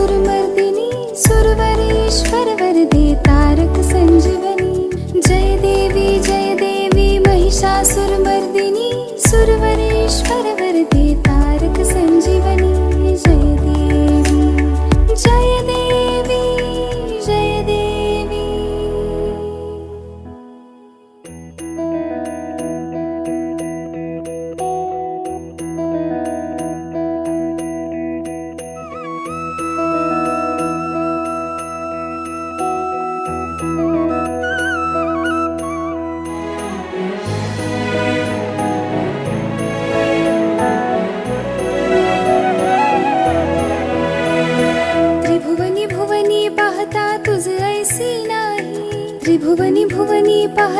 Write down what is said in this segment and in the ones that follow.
महिषासुरमर्दिनी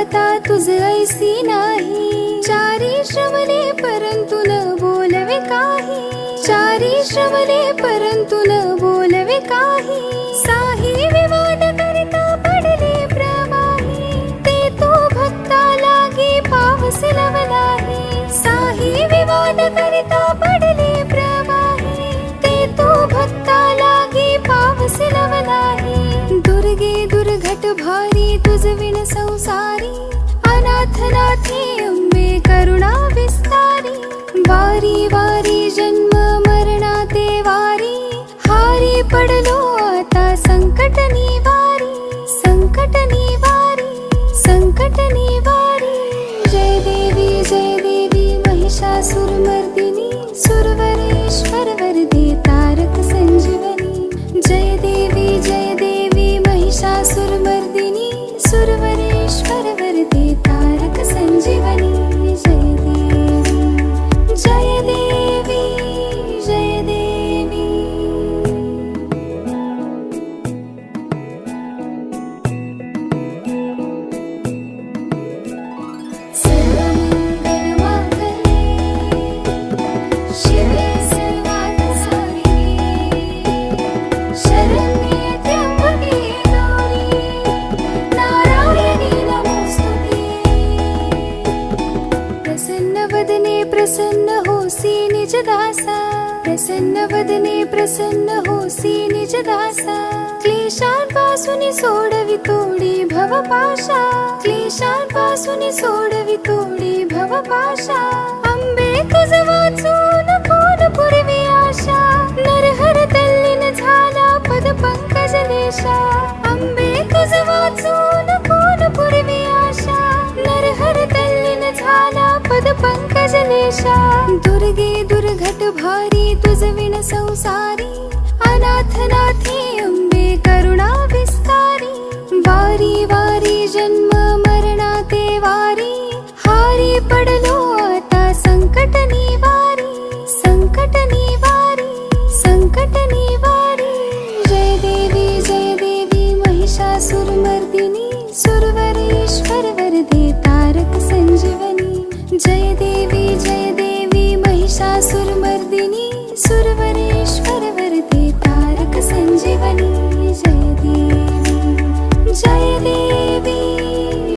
पाहता तुझ ऐसी नाही. चारी श्रवणे परंतु न बोलवे काही. चारी श्रवणे परंतु न बोलवे काही. साही संसारी अनाथ नाथे अंबे करुणा विस्तारी वारी वारी प्रसन्न होसी निज दासा. क्लेशांपासून सोडवी तोडी भवपाशा क्लेशांपासून सोडवी तोडी भवपाशा अंबे तुझ वाचून कोण पूर्वी आशा? नरहर तल्लीन झाला पद पंकज लेशा नाथनाथी अंबे करुणा विस्तारी वारी वारी जन्म मरणा ते वारी हारी पडलो आता संकट निवारी संकट निवारी संकट निवारी. जय देवी जय देवी महिषासुरमर्दिनी सुरवरेश्वर वरदे तारक संजीवनी. जय देवी